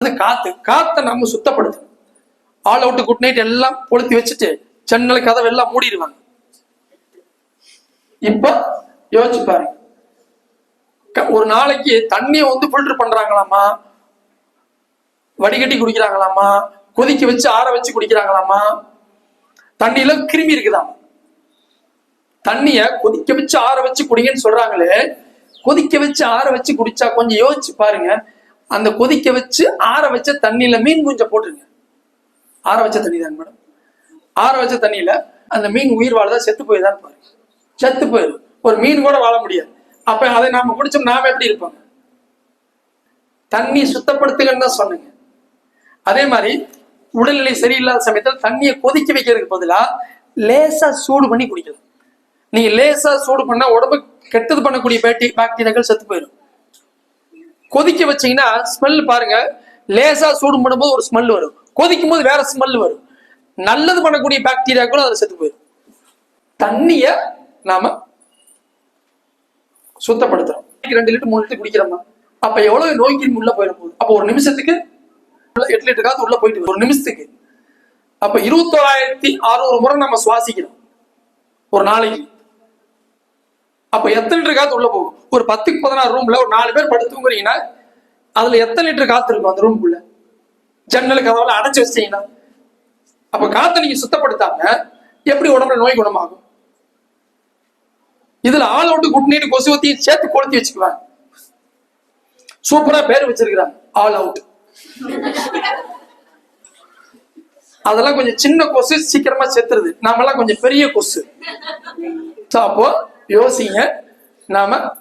அந்த காத்து காத்தை நம்ம சுத்தப்படுத்தும் ஆல் அவுட் குட் நைட் எல்லாம் கொளுத்தி வச்சுட்டு ஜன்னல் கதவு எல்லாம் மூடிடுவாங்க. இப்ப யோசிச்சு பாருங்க. ஒரு நாளைக்கு தண்ணியை வந்து ஃபில்டர் பண்றாங்களாமா? வடிகட்டி குடிக்கிறாங்களாமா? கொதிக்க வச்சு ஆற வச்சு குடிக்கிறாங்களாமா? தண்ணியில கிருமி இருக்குதாம். தண்ணிய கொதிக்க வச்சு ஆற வச்சு குடிங்கன்னு சொல்றாங்களே கொதிக்க வச்சு ஆற வச்சு குடிச்சா கொஞ்சம் யோசிச்சு பாருங்க. அந்த கொதிக்க வச்சு ஆற வச்ச தண்ணியில மீன் குஞ்சம் போட்டுருங்க. ஆற வச்ச தண்ணி தான் மேடம். ஆற வச்ச தண்ணியில அந்த மீன் உயிர் வாழுதா செத்து போயிருதான்னு பாருங்க. செத்து போயிடும். ஒரு மீன் கூட வாழ முடியாது. அப்ப அதை நாம குடிச்சோம் நாம எப்படி இருப்போங்க தண்ணி சுத்தப்படுத்துங்கன்னு தான் சொன்னேங்க. அதே மாதிரி உடல்நிலை சரியில்லாத சமயத்தில் தண்ணியை கொதிக்க வைக்கிறதுக்கு பதிலாக லேசா சூடு பண்ணி குடிக்கலாம். நீங்க லேசா சூடு பண்ணா உடம்பு கெட்டது பண்ணக்கூடிய பேட்டி பாக்டீரியாக்கள் செத்து போயிடும். கொதிக்க வச்சீங்கன்னா ஸ்மெல் பாருங்க. லேசா சூடு பண்ணும்போது ஒரு ஸ்மெல் வரும். கொதிக்கும் போது வேற ஸ்மெல் வரும். நல்லது பண்ணக்கூடிய பாக்டீரியா கூட அதுல செத்து போயிடும். தண்ணிய நாம சுத்தப்படுத்துறோம். ரெண்டு லிட்டர் மூணு லிட்டர் குடிக்கிறோமா அப்ப எவ்வளவு நோய் கிருமி உள்ள போயிடும் போது? அப்போ ஒரு நிமிஷத்துக்கு எட்டு லிட்டர் காத்து உள்ள போயிட்டு ஒரு நிமிஷத்துக்கு. அப்ப இருபத்தோராயிரத்தி அறுநூறு முறை நம்ம சுவாசிக்கிறோம். ஒரு நாளைக்கு. எத்தனை லிட்டர் காத்து உள்ள போகும்? ஒரு பத்துக்கு பதினாறு ரூம்ல ஒரு நாலு பேர் படுத்து தூங்குறீங்கன்னா அதுல எத்தனை லிட்டர் காத்து இருக்கும் அந்த ரூமுக்குள்ள ஜன்னல் கதவுல அடைச்சு வச்சிட்டீங்கன்னா. அப்ப காத்தை நீங்க சுத்தப்படுத்தாம எப்படி உடம்புல நோய் குணமாகும்? இதுல ஆள் அவுட் குட் நீட் கொசுவத்தையும் சேர்த்து கொளுத்தி வச்சுக்குவாங்க சூப்பரா பேர் வச்சிருக்கிறாங்க. ஆல் அவுட் அதெல்லாம் கொஞ்சம் சின்ன கொசு சீக்கிரமா செத்துருது. நாமெல்லாம் கொஞ்சம் பெரிய கொசு. அப்போ யோசிங்க. நாம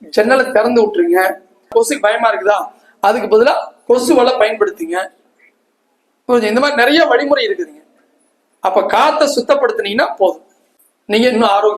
ஜன்னலை திறந்து விட்டுருங்க. கொசு பயமா இருக்குதா? அதுக்கு பதிலாக கொசு வலை பயன்படுத்துங்க. கொஞ்சம் இந்த மாதிரி நிறைய வழிமுறை இருக்குதுங்க. அப்ப காத்தை சுத்தப்படுத்துனீங்கன்னா போதும். நீங்க இன்னும் ஆரோக்கியம்